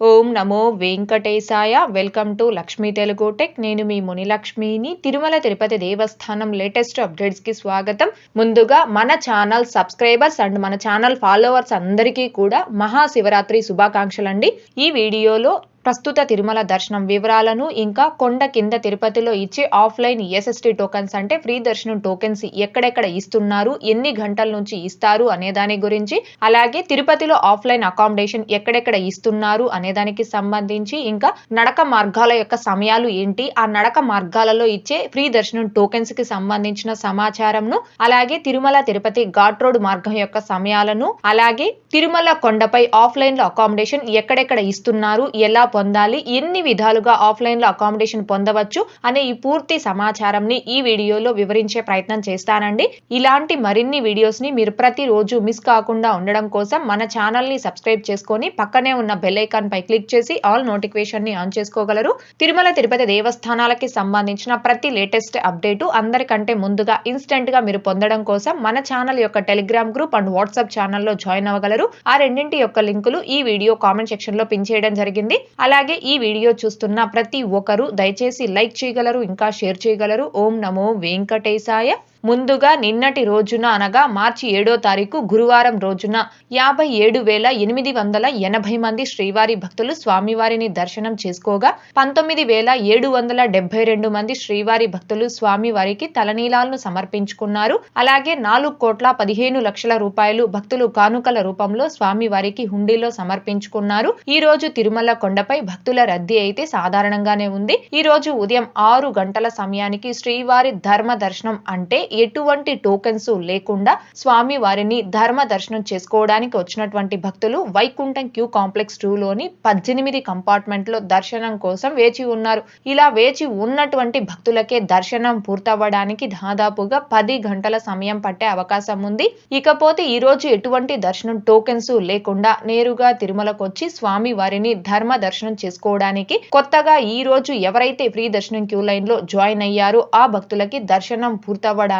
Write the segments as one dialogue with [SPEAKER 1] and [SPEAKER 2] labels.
[SPEAKER 1] ও ఓం నమో వెంకటేశాయ. Welcome to Lakshmi Telugu tech. నేను మీ మునిలక్ష్మిని. తిరుమల తిరుపతి దేవస్థానం లేటెస్ట్ అప్డేట్స్కి స్వాగతం. ముందుగా మన ఛానల్ సబ్స్క్రైబర్స్ అండ్ మన ఛానల్ ఫాలోవర్స్ అందరికీ కూడా మహాశివరాత్రి శుభాకాంక్షలు అండి ఈ వీడియోలో ప్రస్తుత తిరుమల దర్శనం వివరాలను ఇంకా కొండ కింద తిరుపతిలో ఇచ్చే ఆఫ్లైన్ ఎస్ఎస్టీ టోకెన్స్ అంటే ఫ్రీ దర్శనం టోకెన్స్ ఎక్కడెక్కడ ఇస్తున్నారు ఎన్ని గంటల నుంచి ఇస్తారు అనే దాని గురించి అలాగే తిరుపతిలో ఆఫ్లైన్ అకామిడేషన్ ఎక్కడెక్కడ ఇస్తున్నారు అనే దానికి సంబంధించి ఇంకా నడక మార్గాల యొక్క సమయాలు ఏంటి? ఆ నడక మార్గాలలో ఇచ్చే ఫ్రీ దర్శనం టోకెన్స్కి సంబంధించిన సమాచారంను అలాగే తిరుమల తిరుపతి ఘాట్ రోడ్ మార్గం యొక్క సమయాలను అలాగే తిరుమల కొండపై ఆఫ్లైన్లో అకామిడేషన్ ఎక్కడెక్కడ ఇస్తున్నారు? ఎలా పొందాలి? ఎన్ని విధాలుగా ఆఫ్లైన్లో అకామిడేషన్ పొందవచ్చు? అనే ఈ పూర్తి సమాచారం ని ఈ వీడియోలో వివరించే ప్రయత్నం చేస్తానండి. ఇలాంటి మరిన్ని వీడియోస్ని మీరు ప్రతిరోజు మిస్ కాకుండా ఉండడం కోసం మన ఛానల్ని సబ్స్క్రైబ్ చేసుకొని పక్కనే ఉన్న బెల్ ఐకాన్ పై క్లిక్ చేసి ఆల్ నోటిఫికేషన్ని ఆన్ చేసుకోగలరు. తిరుమల తిరుపతి దేవస్థానాలకి సంబంధించిన ప్రతి లేటెస్ట్ అప్డేటు అందరికంటే ముందుగా ఇన్స్టెంట్గా మీరు పొందడం కోసం మన ఛానల్ యొక్క టెలిగ్రామ్ గ్రూప్ అండ్ వాట్సాప్ ఛానల్లో జాయిన్ అవ్వగలరు. ఆ రెండింటి యొక్క లింకులు ఈ వీడియో కామెంట్ సెక్షన్లో పిన్ చేయడం జరిగింది. అలాగే ఈ వీడియో చూస్తున్న ప్రతి ఒక్కరూ దయచేసి లైక్ చేయగలరు ఇంకా షేర్ చేయగలరు. ఓం నమో వెంకటేశాయ. ముందుగా నిన్నటి రోజున అనగా మార్చి ఏడో తారీఖు గురువారం రోజున యాభై ఏడు వేల ఎనిమిది వందల ఎనభై మంది శ్రీవారి భక్తులు స్వామివారిని దర్శనం చేసుకోగా పంతొమ్మిది వేల ఏడు వందల డెబ్బై రెండు మంది శ్రీవారి భక్తులు స్వామివారికి తలనీలాలను సమర్పించుకున్నారు. అలాగే నాలుగు కోట్ల పదిహేను లక్షల రూపాయలు భక్తులు కానుకల రూపంలో స్వామివారికి హుండీలో సమర్పించుకున్నారు. ఈ రోజు తిరుమల కొండపై భక్తుల రద్దీ అయితే సాధారణంగానే ఉంది. ఈ రోజు ఉదయం ఆరు గంటల సమయానికి శ్రీవారి ధర్మ దర్శనం అంటే ఎటువంటి టోకెన్స్ లేకుండా స్వామి వారిని ధర్మ దర్శనం చేసుకోవడానికి వచ్చినటువంటి భక్తులు వైకుంఠం క్యూ కాంప్లెక్స్ టూ లోని పద్దెనిమిది కంపార్ట్మెంట్లో దర్శనం కోసం వేచి ఉన్నారు. ఇలా వేచి ఉన్నటువంటి భక్తులకే దర్శనం పూర్తవ్వడానికి దాదాపుగా పది గంటల సమయం పట్టే అవకాశం ఉంది. ఇకపోతే ఈ రోజు ఎటువంటి దర్శనం టోకెన్స్ లేకుండా నేరుగా తిరుమలకు వచ్చి స్వామి వారిని ధర్మ దర్శనం చేసుకోవడానికి కొత్తగా ఈ రోజు ఎవరైతే ఫ్రీ దర్శనం క్యూ లైన్లో జాయిన్ అయ్యారో ఆ భక్తులకి దర్శనం పూర్తవ్వడానికి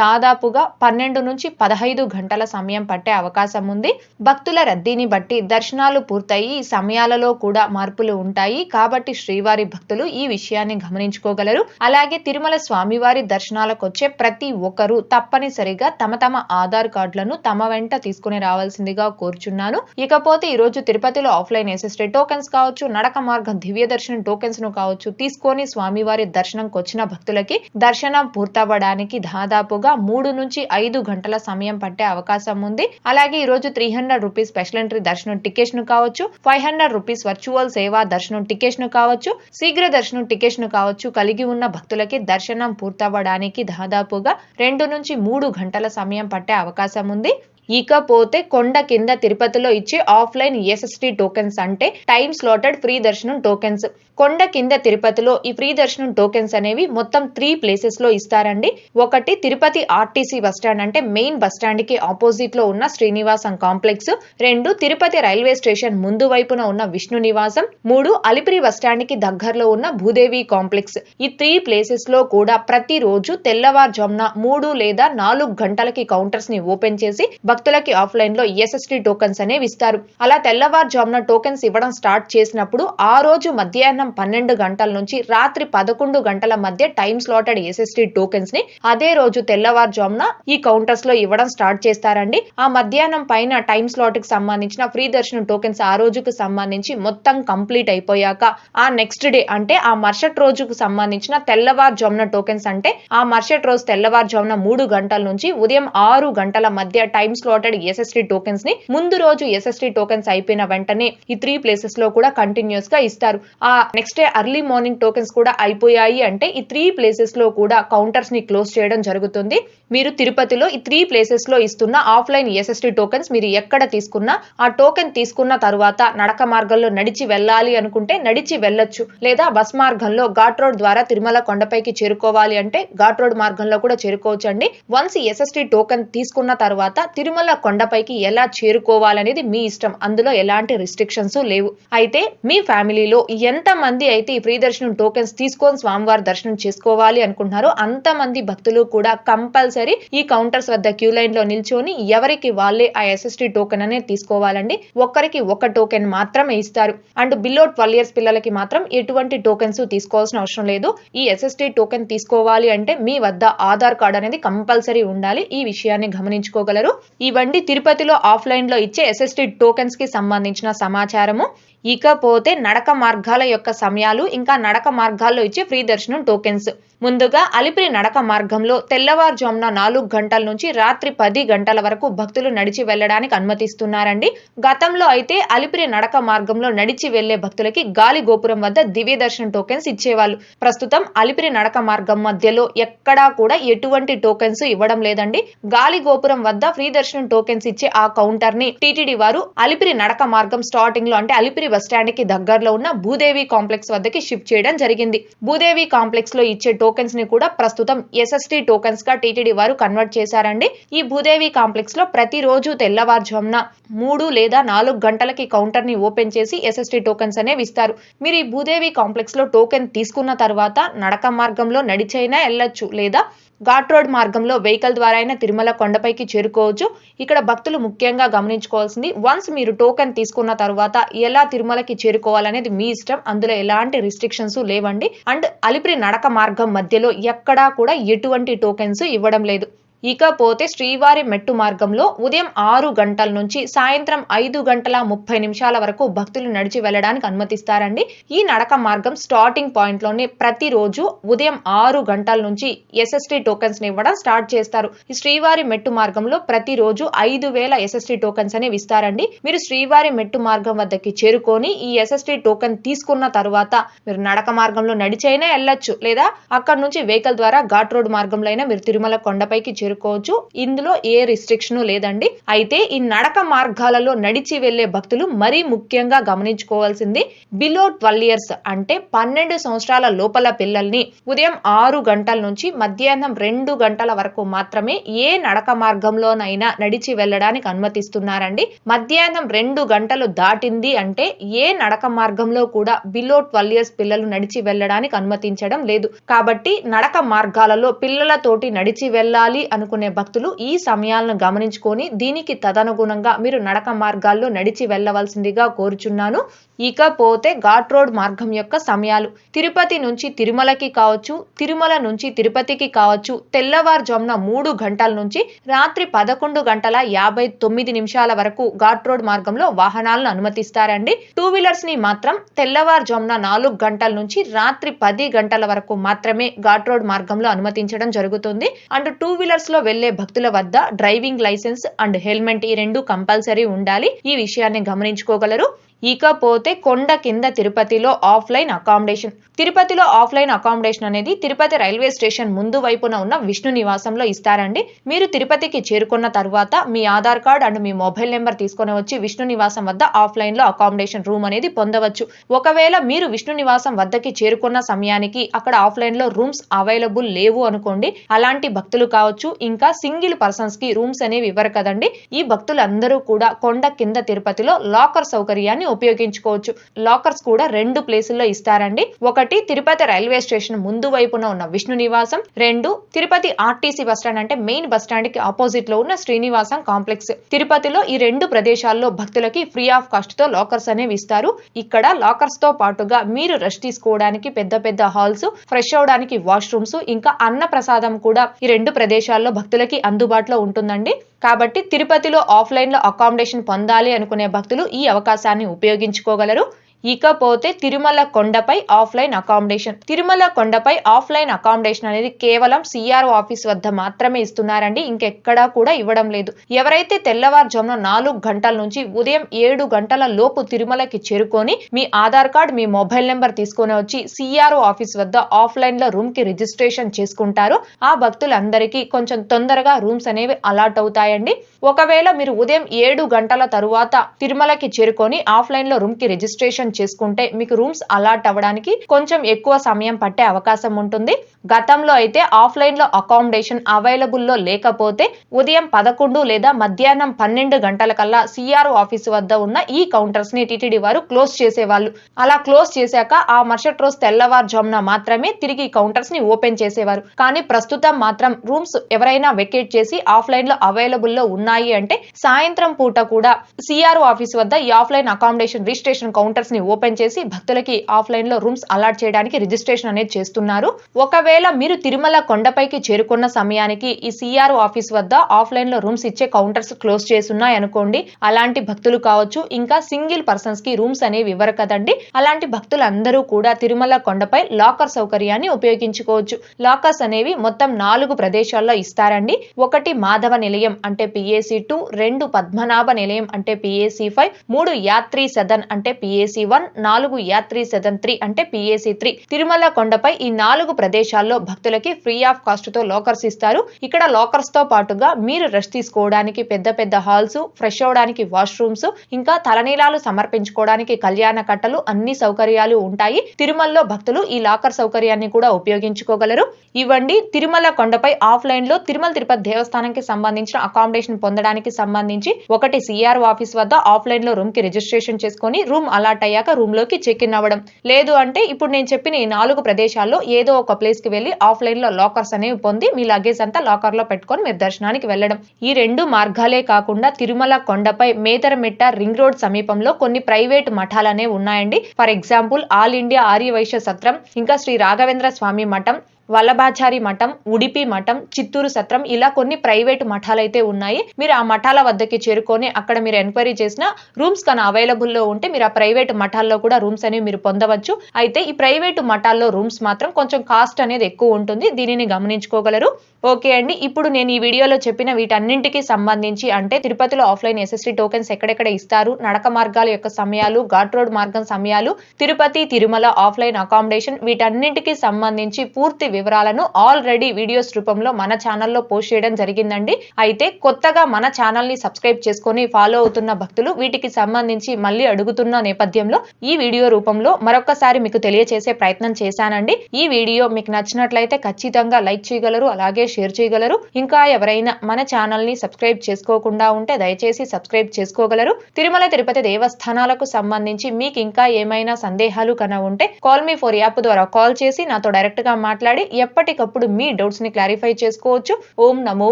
[SPEAKER 1] దాదాపుగా పన్నెండు నుంచి పదహైదు గంటల సమయం పట్టే అవకాశం ఉంది. భక్తుల రద్దీని బట్టి దర్శనాలు పూర్తయి ఈ సమయాలలో కూడా మార్పులు ఉంటాయి. కాబట్టి శ్రీవారి భక్తులు ఈ విషయాన్ని గమనించుకోగలరు. అలాగే తిరుమల స్వామివారి దర్శనాలకు వచ్చే ప్రతి ఒక్కరూ తప్పనిసరిగా తమ తమ ఆధార్ కార్డులను తమ వెంట తీసుకుని రావాల్సిందిగా కోరుచున్నాను. ఇకపోతే ఈ రోజు తిరుపతిలో ఆఫ్లైన్ ఎస్ఎస్టీ టోకెన్స్ కావచ్చు నడక మార్గం దివ్య దర్శనం టోకెన్స్ను కావచ్చు తీసుకొని స్వామివారి దర్శనంకి వచ్చిన భక్తులకి దర్శనం పూర్తవ్వడానికి దాదాపుగా మూడు నుంచి ఐదు గంటల సమయం పట్టే అవకాశం ఉంది. అలాగే ఈ రోజు three hundred rupees special entry దర్శనం టికెట్స్ను కావచ్చు ఫైవ్ హండ్రెడ్ రూపీస్ వర్చువల్ సేవా దర్శనం టికెట్స్ను కావచ్చు శీఘ్ర దర్శనం టికెట్స్ను కావచ్చు కలిగి ఉన్న భక్తులకి దర్శనం పూర్తవ్వడానికి దాదాపుగా రెండు నుంచి మూడు గంటల సమయం పట్టే అవకాశం ఉంది. ఇకపోతే కొండ కింద తిరుపతిలో ఇచ్చే ఆఫ్లైన్ ఎస్ఎస్టీ టోకెన్స్ అంటే టైమ్ స్లాటెడ్ ఫ్రీ దర్శనం టోకెన్స్. కొండ కింద తిరుపతిలో ఈ ఫ్రీ దర్శనం టోకెన్స్ అనేవి మొత్తం త్రీ ప్లేసెస్లో ఇస్తారండి. ఒకటి తిరుపతి ఆర్టీసీ బస్టాండ్ అంటే మెయిన్ బస్టాండ్కి ఆపోజిట్లో ఉన్న శ్రీనివాసం కాంప్లెక్స్. రెండు తిరుపతి రైల్వే స్టేషన్ ముందు వైపున ఉన్న విష్ణు నివాసం. మూడు అలిపిరి బస్టాండ్కి దగ్గరలో ఉన్న భూదేవి కాంప్లెక్స్. ఈ త్రీ ప్లేసెస్లో కూడా ప్రతిరోజు తెల్లవారుజామున మూడు లేదా నాలుగు గంటలకి కౌంటర్స్ని ఓపెన్ చేసి భక్తులకి ఆఫ్లైన్లో ఈఎస్ఎస్టీ టోకెన్స్ అనేవి ఇస్తారు. అలా తెల్లవారుజామున టోకెన్స్ ఇవ్వడం స్టార్ట్ చేసినప్పుడు ఆ రోజు మధ్యాహ్నం పన్నెండు గంటల నుంచి రాత్రి పదకొండు గంటల మధ్య టైం స్లాటెడ్ ఎస్ఎస్టీ టోకెన్స్ని అదే రోజు తెల్లవారుజామున ఈ కౌంటర్స్లో ఇవ్వడం స్టార్ట్ చేస్తారండి. ఆ మధ్యాహ్నం పైన టైం స్లాట్కి సంబంధించిన ఫ్రీ దర్శనం టోకెన్స్ ఆ రోజుకు సంబంధించి మొత్తం కంప్లీట్ అయిపోయాక ఆ నెక్స్ట్ డే అంటే ఆ మరుసటి రోజుకు సంబంధించిన తెల్లవారుజామున టోకెన్స్ అంటే ఆ మరుసటి రోజు తెల్లవారుజామున మూడు గంటల నుంచి ఉదయం ఆరు గంటల మధ్య టైమ్స్ స్లాటెడ్ ఎస్ఎస్టీ టోకెన్స్ని ముందు రోజు ఎస్ఎస్టీ టోకెన్స్ అయిపోయిన వెంటనే ఈ త్రీ ప్లేసెస్లో కూడా కంటిన్యూస్గా ఇస్తారు. ఆ next day early morning tokens కూడా అయిపోయాయి అంటే ఈ త్రీ ప్లేసెస్లో కూడా కౌంటర్స్ని క్లోజ్ చేయడం జరుగుతుంది. మీరు తిరుపతిలో ఈ త్రీ ప్లేసెస్లో ఇస్తున్న ఆఫ్లైన్ ఎస్ఎస్టీ టోకెన్స్ మీరు ఎక్కడ తీసుకున్నా ఆ టోకెన్ తీసుకున్న తర్వాత నడక మార్గంలో నడిచి వెళ్ళాలి అనుకుంటే నడిచి వెళ్ళొచ్చు. లేదా బస్ మార్గంలో ఘాట్ రోడ్ ద్వారా తిరుమల కొండపైకి చేరుకోవాలి అంటే ఘాట్ రోడ్ మార్గంలో కూడా చేరుకోవచ్చు అండి వన్స్ ఎస్ఎస్టీ టోకెన్ తీసుకున్న తర్వాత తిరుమల తిరుమల కొండపైకి ఎలా చేరుకోవాలనేది మీ ఇష్టం. అందులో ఎలాంటి రిస్ట్రిక్షన్స్ లేవు. అయితే మీ ఫ్యామిలీలో ఎంత మంది అయితే ఈ ఫ్రీ దర్శనం టోకెన్స్ తీసుకొని స్వామివారి దర్శనం చేసుకోవాలి అనుకుంటున్నారో అంతమంది భక్తులు కూడా కంపల్సరీ ఈ కౌంటర్స్ వద్ద క్యూ లైన్లో నిల్చొని ఎవరికి వాళ్ళే ఆ ఎస్ఎస్టీ టోకెన్ అనేది తీసుకోవాలండి. ఒక్కరికి ఒక టోకెన్ మాత్రమే ఇస్తారు. అండ్ బిలో ట్వెల్వ్ ఇయర్స్ పిల్లలకి మాత్రం ఎటువంటి టోకెన్స్ తీసుకోవాల్సిన అవసరం లేదు. ఈ ఎస్ఎస్టీ టోకెన్ తీసుకోవాలి అంటే మీ వద్ద ఆధార్ కార్డ్ అనేది కంపల్సరీ ఉండాలి. ఈ విషయాన్ని గమనించుకోగలరు. ఇవండి తిరుపతిలో ఆఫ్లైన్లో ఇచ్చే ఎస్ఎస్టీ టోకెన్స్కి సంబంధించిన సమాచారము. ఇకపోతే నడక మార్గాల యొక్క సమయాలు ఇంకా నడక మార్గాల్లో ఇచ్చే ఫ్రీ దర్శనం టోకెన్స్. ముందుగా అలిపిరి నడక మార్గంలో తెల్లవారుజామున నాలుగు గంటల నుంచి రాత్రి పది గంటల వరకు భక్తులు నడిచి వెళ్ళడానికి అనుమతిస్తున్నారండి. గతంలో అయితే అలిపిరి నడక మార్గంలో నడిచి వెళ్ళే భక్తులకి గాలి గోపురం వద్ద దివ్య దర్శనం టోకెన్స్ ఇచ్చేవాళ్ళు. ప్రస్తుతం అలిపిరి నడక మార్గం మధ్యలో ఎక్కడా కూడా ఎటువంటి టోకెన్స్ ఇవ్వడం లేదండి. గాలి గోపురం వద్ద ఫ్రీ దర్శనం టోకెన్స్ ఇచ్చే ఆ కౌంటర్ని టీటీడీ వారు అలిపిరి నడక మార్గం స్టార్టింగ్లో అంటే అలిపిరి బస్ స్టాండ్కి దగ్గరలో ఉన్న భూదేవి కాంప్లెక్స్ వద్దకి షిఫ్ట్ చేయడం జరిగింది. భూదేవి కాంప్లెక్స్లో ఇచ్చే టోకెన్స్ని కూడా ప్రస్తుతం ఎస్ఎస్టీ టోకెన్స్గా టీటీడీ వారు కన్వర్ట్ చేశారండి. ఈ భూదేవి కాంప్లెక్స్లో ప్రతిరోజు తెల్లవారుజామున మూడు లేదా నాలుగు గంటలకి కౌంటర్ని ఓపెన్ చేసి ఎస్ఎస్టీ టోకెన్స్ అనేవి ఇస్తారు మీరు ఈ భూదేవి కాంప్లెక్స్లో టోకెన్ తీసుకున్న తర్వాత నడక మార్గంలో నడిచైనా వెళ్ళొచ్చు లేదా ఘాట్ రోడ్ మార్గంలో వెహికల్ ద్వారా అయినా తిరుమల కొండపైకి చేరుకోవచ్చు. ఇక్కడ భక్తులు ముఖ్యంగా గమనించుకోవాల్సింది వన్స్ మీరు టోకెన్ తీసుకున్న తర్వాత ఎలా తిరుమలకి చేరుకోవాలనేది మీ ఇష్టం అందులో ఎలాంటి రిస్ట్రిక్షన్స్ లేవండి. అండ్ అలిపిరి నడక మార్గం మధ్యలో ఎక్కడా కూడా ఎటువంటి టోకెన్స్ ఇవ్వడం లేదు. ఇకపోతే శ్రీవారి మెట్టు మార్గంలో ఉదయం ఆరు గంటల నుంచి సాయంత్రం ఐదు గంటల ముప్పై నిమిషాల వరకు భక్తులు నడిచి వెళ్ళడానికి అనుమతిస్తారండి. ఈ నడక మార్గం స్టార్టింగ్ పాయింట్లోనే ప్రతిరోజు ఉదయం ఆరు గంటల నుంచి ఎస్ఎస్టీ టోకెన్స్ ఇవ్వడం స్టార్ట్ చేస్తారు. ఈ శ్రీవారి మెట్టు మార్గంలో ప్రతిరోజు ఐదు వేల ఎస్ఎస్టీ టోకెన్స్ అనేవి ఇస్తారండి మీరు శ్రీవారి మెట్టు మార్గం వద్దకి చేరుకొని ఈ ఎస్ఎస్టీ టోకెన్ తీసుకున్న తర్వాత మీరు నడక మార్గంలో నడిచైనా వెళ్ళొచ్చు. లేదా అక్కడ నుంచి వెహికల్ ద్వారా ఘాట్ రోడ్ మార్గంలో అయినా మీరు తిరుమల కొండపైకి చేరుకోవచ్చు ఇందులో ఏ రిస్ట్రిక్షన్ లేదండి. అయితే ఈ నడక మార్గాలలో నడిచి వెళ్ళే భక్తులు మరీ ముఖ్యంగా గమనించుకోవాల్సింది బిలో ట్వెల్వ్ ఇయర్స్ అంటే పన్నెండు సంవత్సరాల లోపల పిల్లల్ని ఉదయం ఆరు గంటల నుంచి మధ్యాహ్నం రెండు గంటల వరకు మాత్రమే ఏ నడక మార్గంలోనైనా నడిచి వెళ్ళడానికి అనుమతిస్తున్నారండి. మధ్యాహ్నం రెండు గంటలు దాటింది అంటే ఏ నడక మార్గంలో కూడా బిలో ట్వెల్వ్ ఇయర్స్ పిల్లలు నడిచి వెళ్ళడానికి అనుమతించడం లేదు. కాబట్టి నడక మార్గాలలో పిల్లలతోటి నడిచి వెళ్ళాలి అనుకునే భక్తులు ఈ సమయాలను గమనించుకొని దీనికి తదనుగుణంగా మీరు నడక మార్గాల్లో నడిచి వెళ్ళవలసిందిగా కోరుచున్నాను. ఇకపోతే ఘాట్ రోడ్ మార్గం యొక్క సమయాలు తిరుపతి నుంచి తిరుమలకి కావచ్చు తిరుమల నుంచి తిరుపతికి కావచ్చు తెల్లవారుజామున మూడు గంటల నుంచి రాత్రి పదకొండు గంటల యాభై తొమ్మిది నిమిషాల వరకు ఘాట్ రోడ్ మార్గంలో వాహనాలను అనుమతిస్తారండి. టూ వీలర్స్ని మాత్రం తెల్లవారుజామున నాలుగు గంటల నుంచి రాత్రి పది గంటల వరకు మాత్రమే ఘాట్ రోడ్ మార్గంలో అనుమతించడం జరుగుతుంది. అండ్ టూ వీలర్స్ లో వెళ్ళే భక్తుల వద్ద డ్రైవింగ్ లైసెన్స్ అండ్ హెల్మెట్ ఈ రెండు కంపల్సరీ ఉండాలి. ఈ విషయాన్ని గమనించుకోగలరు. ఇకపోతే కొండ కింద తిరుపతిలో ఆఫ్లైన్ అకామిడేషన్. తిరుపతిలో ఆఫ్లైన్ అకామిడేషన్ అనేది తిరుపతి రైల్వే స్టేషన్ ముందు వైపున ఉన్న విష్ణు నివాసంలో ఇస్తారండి. మీరు తిరుపతికి చేరుకున్న తర్వాత మీ ఆధార్ కార్డ్ అండ్ మీ మొబైల్ నెంబర్ తీసుకొని వచ్చి విష్ణు నివాసం వద్ద ఆఫ్లైన్లో అకామిడేషన్ రూమ్ అనేది పొందవచ్చు. ఒకవేళ మీరు విష్ణు నివాసం వద్దకి చేరుకున్న సమయానికి అక్కడ ఆఫ్లైన్లో రూమ్స్ అవైలబుల్ లేవు అనుకోండి అలాంటి భక్తులు కావచ్చు ఇంకా సింగిల్ పర్సన్స్కి రూమ్స్ అనేవి ఇవ్వరు కదండి. ఈ భక్తులందరూ కూడా కొండ కింద తిరుపతిలో లాకర్ సౌకర్యాన్ని ఉపయోగించుకోవచ్చు. లాకర్స్ కూడా రెండు ప్లేసుల్లో ఇస్తారండి. ఒకటి తిరుపతి రైల్వే స్టేషన్ ముందు వైపున ఉన్న విష్ణు నివాసం రెండు తిరుపతి ఆర్టీసీ బస్ స్టాండ్ అంటే మెయిన్ బస్ స్టాండ్కి ఆపోజిట్లో ఉన్న శ్రీనివాసం కాంప్లెక్స్. తిరుపతిలో ఈ రెండు ప్రదేశాల్లో భక్తులకి ఫ్రీ ఆఫ్ కాస్ట్తో లాకర్స్ అనేవి ఇస్తారు. ఇక్కడ లాకర్స్తో పాటుగా మీరు రెస్ట్ తీసుకోవడానికి పెద్ద పెద్ద హాల్స్ ఫ్రెష్ అవడానికి వాష్రూమ్స్ ఇంకా అన్న ప్రసాదం కూడా ఈ రెండు ప్రదేశాల్లో భక్తులకి అందుబాటులో ఉంటుందండి. కాబట్టి తిరుపతిలో ఆఫ్లైన్లో అకామిడేషన్ పొందాలి అనుకునే భక్తులు ఈ అవకాశాన్ని ఉపయోగించుకోగలరు. ఇకపోతే తిరుమల కొండపై ఆఫ్లైన్ అకామిడేషన్. తిరుమల కొండపై ఆఫ్లైన్ అకామిడేషన్ అనేది కేవలం సిఆర్ఓ ఆఫీస్ వద్ద మాత్రమే ఇస్తున్నారండి. ఇంకెక్కడా కూడా ఇవ్వడం లేదు. ఎవరైతే తెల్లవారుజామున నాలుగు గంటల నుంచి ఉదయం ఏడు గంటల లోపు తిరుమలకి చేరుకొని మీ ఆధార్ కార్డ్ మీ మొబైల్ నెంబర్ తీసుకొని వచ్చి సిఆర్ఓ ఆఫీస్ వద్ద ఆఫ్లైన్లో రూమ్కి రిజిస్ట్రేషన్ చేసుకుంటారు. ఆ భక్తులందరికీ కొంచెం తొందరగా రూమ్స్ అనేవి అలాట్ అవుతాయండి. ఒకవేళ మీరు ఉదయం ఏడు గంటల తరువాత తిరుమలకి చేరుకొని ఆఫ్లైన్లో రూమ్కి రిజిస్ట్రేషన్ రిజర్వేషన్ చేసుకుంటే మీకు రూమ్స్ అలాట్ అవ్వడానికి కొంచెం ఎక్కువ సమయం పట్టే అవకాశం ఉంటుంది. గతంలో అయితే ఆఫ్లైన్లో అకామిడేషన్ అవైలబుల్లో లేకపోతే ఉదయం పదకొండు లేదా మధ్యాహ్నం పన్నెండు గంటల కల్లా సిఆర్ఓ ఆఫీస్ వద్ద ఉన్న ఈ కౌంటర్స్ని టిటిడి వారు క్లోజ్ చేసేవాళ్ళు. అలా క్లోజ్ చేశాక ఆ మరుసటి రోజు తెల్లవారుజామున మాత్రమే తిరిగి కౌంటర్స్ని ఓపెన్ చేసేవారు. కానీ ప్రస్తుతం మాత్రం రూమ్స్ ఎవరైనా వెకేట్ చేసి ఆఫ్లైన్లో అవైలబుల్లో ఉన్నాయి అంటే సాయంత్రం పూట కూడా సిఆర్ఓ ఆఫీస్ వద్ద ఈ ఆఫ్లైన్ అకామిడేషన్ రిజిస్ట్రేషన్ కౌంటర్స్ ని ఓపెన్ చేసి భక్తులకి ఆఫ్లైన్లో రూమ్స్ అలాట్ చేయడానికి రిజిస్ట్రేషన్ అనేది చేస్తున్నారు. ఒకవేళ మీరు తిరుమల కొండపైకి చేరుకున్న సమయానికి ఈ సిఆర్ఓ ఆఫీస్ వద్ద ఆఫ్లైన్లో రూమ్స్ ఇచ్చే కౌంటర్స్ క్లోజ్ చేస్తున్నాయి అనుకోండి అలాంటి భక్తులు కావచ్చు ఇంకా సింగిల్ పర్సన్స్కి రూమ్స్ అనేవి ఇవ్వరు కదండి అలాంటి భక్తులందరూ కూడా తిరుమల కొండపై లాకర్ సౌకర్యాన్ని ఉపయోగించుకోవచ్చు. లాకర్స్ అనేవి మొత్తం నాలుగు ప్రదేశాల్లో ఇస్తారండి. ఒకటి మాధవ నిలయం అంటే పిఏసి టూ రెండు పద్మనాభ నిలయం అంటే పిఏసి ఫైవ్ మూడు యాత్రి సదన్ అంటే పిఏసి వన్ నాలుగు యాత్రి సదన్ త్రీ అంటే పిఏసి త్రీ. తిరుమల కొండపై ఈ నాలుగు ప్రదేశాల్లో భక్తులకి ఫ్రీ ఆఫ్ కాస్ట్తో లాకర్స్ ఇస్తారు. ఇక్కడ లాకర్స్తో పాటుగా మీరు రెస్ట్ తీసుకోవడానికి పెద్ద పెద్ద హాల్స్ ఫ్రెష్ అవడానికి వాష్రూమ్స్ ఇంకా తలనీలాలు సమర్పించుకోవడానికి కళ్యాణ కట్టలు అన్ని సౌకర్యాలు ఉంటాయి. తిరుమలలో భక్తులు ఈ లాకర్ సౌకర్యాన్ని కూడా ఉపయోగించుకోగలరు. ఇవ్వండి తిరుమల కొండపై ఆఫ్లైన్లో తిరుమల తిరుపతి దేవస్థానానికి సంబంధించిన అకామిడేషన్ పొందడానికి సంబంధించి ఒకటి సిఆర్ ఆఫీస్ వద్ద ఆఫ్లైన్లో రూమ్కి రిజిస్ట్రేషన్ చేసుకొని రూమ్ అలాట్ అయ్యాక రూమ్లోకి చెక్ ఇన్ అవ్వడం. లేదు అంటే ఇప్పుడు నేను చెప్పిన ఈ నాలుగు ప్రదేశాల్లో ఏదో ఒక ప్లేస్కి వెళ్ళి ఆఫ్లైన్లో లాకర్స్ అనేవి పొంది మీ లగేజ్ అంతా లాకర్లో పెట్టుకొని మీరు దర్శనానికి వెళ్ళడం. ఈ రెండు మార్గాలే కాకుండా తిరుమల కొండపై మేదరమిట్ట రింగ్ రోడ్ సమీపంలో కొన్ని ప్రైవేట్ మఠాలనే ఉన్నాయండి. For example all India Arya Vaishya Satram ఇంకా శ్రీ రాఘవేంద్ర స్వామి మఠం వల్లభాచారి మఠం ఉడిపి మఠం చిత్తూరు సత్రం ఇలా కొన్ని ప్రైవేట్ మఠాలు అయితే ఉన్నాయి. మీరు ఆ మఠాల వద్దకి చేరుకొని అక్కడ మీరు ఎంక్వైరీ చేసిన రూమ్స్ కానీ అవైలబుల్లో ఉంటే మీరు ఆ ప్రైవేట్ మఠాల్లో కూడా రూమ్స్ అనేవి మీరు పొందవచ్చు. అయితే ఈ ప్రైవేట్ మఠాల్లో రూమ్స్ మాత్రం కొంచెం కాస్ట్ అనేది ఎక్కువ ఉంటుంది. దీనిని గమనించుకోగలరు. ఓకే అండి. ఇప్పుడు నేను ఈ వీడియోలో చెప్పిన వీటన్నింటికి సంబంధించి అంటే తిరుపతిలో ఆఫ్లైన్ ఎస్ఎస్టీ టోకెన్స్ ఎక్కడెక్కడ ఇస్తారు నడక మార్గాల యొక్క సమయాలు ఘాట్ రోడ్ మార్గం సమయాలు తిరుపతి తిరుమల ఆఫ్లైన్ అకామిడేషన్ వీటన్నింటికి సంబంధించి పూర్తి వివరాలను ఆల్రెడీ వీడియోస్ రూపంలో మన ఛానల్లో పోస్ట్ చేయడం జరిగిందండి. అయితే కొత్తగా మన ఛానల్ని సబ్స్క్రైబ్ చేసుకొని ఫాలో అవుతున్న భక్తులు వీటికి సంబంధించి మళ్ళీ అడుగుతున్న నేపథ్యంలో ఈ వీడియో రూపంలో మరొకసారి మీకు తెలియచేసే ప్రయత్నం చేశానండి. ఈ వీడియో మీకు నచ్చినట్లయితే ఖచ్చితంగా లైక్ చేయగలరు. అలాగే షేర్ చేయగలరు. ఇంకా ఎవరైనా మన ఛానల్ని సబ్స్క్రైబ్ చేసుకోకుండా ఉంటే దయచేసి సబ్స్క్రైబ్ చేసుకోగలరు. తిరుమల తిరుపతి దేవస్థానాలకు సంబంధించి మీకు ఇంకా ఏమైనా సందేహాలు కన ఉంటే కాల్ మీ ఫోర్ యాప్ ద్వారా కాల్ చేసి నాతో డైరెక్ట్గా మాట్లాడి ఎప్పటికప్పుడు మీ డౌట్స్ని క్లారిఫై చేసుకోవచ్చు. ఓం నమో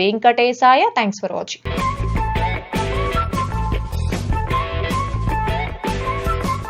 [SPEAKER 1] వెంకటేశాయ. Thanks for watching